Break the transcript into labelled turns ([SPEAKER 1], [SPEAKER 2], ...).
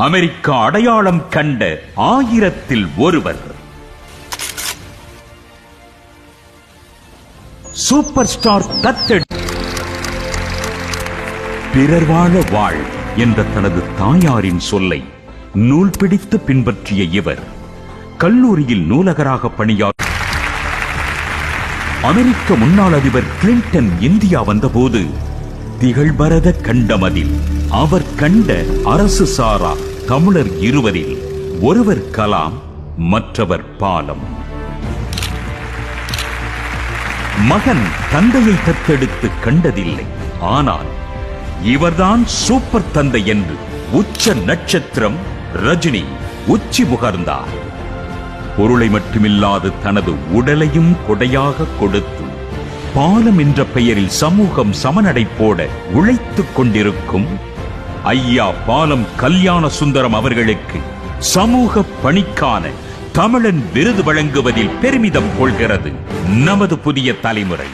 [SPEAKER 1] America அடையாளம் கண்ட ஆயிரத்தில் ஒருவர். சூப்பர் ஸ்டார் தத்தெடு. பிறர் வாழ வாழ் என்ற தனது தாயாரின் சொல்லை நூல் பிடித்து பின்பற்றிய இவர் கல்லூரியில் நூலகராக பணியாற்ற அமெரிக்க முன்னாள் அதிபர் கிளின்டன் இந்தியா வந்தபோது திகழ்பரத கண்டமதில் அவர் கண்ட அரசு சாரா தமிழர் இருவரில் ஒருவர் கலாம் மற்றவர் பாலம். மகன் தந்தையை தத்தெடுத்து கண்டதில்லை. ஆனால் இவர்தான் சூப்பர் தந்தை என்று உச்ச நட்சத்திரம் ரஜினி உச்சி புகர்ந்தார். பொருளை மட்டுமில்லாது தனது உடலையும் கொடையாக கொடுத்து பாலம் என்ற பெயரில் சமூகம் சமநடை போட உழைத்துக் கொண்டிருக்கும் ஐயா பாலம் கல்யாண சுந்தரம் அவர்களுக்கு சமூக பணிக்கான தமிழன் விருது வழங்குவதில் பெருமிதம் கொள்கிறது. நமது புதிய தலைமுறை.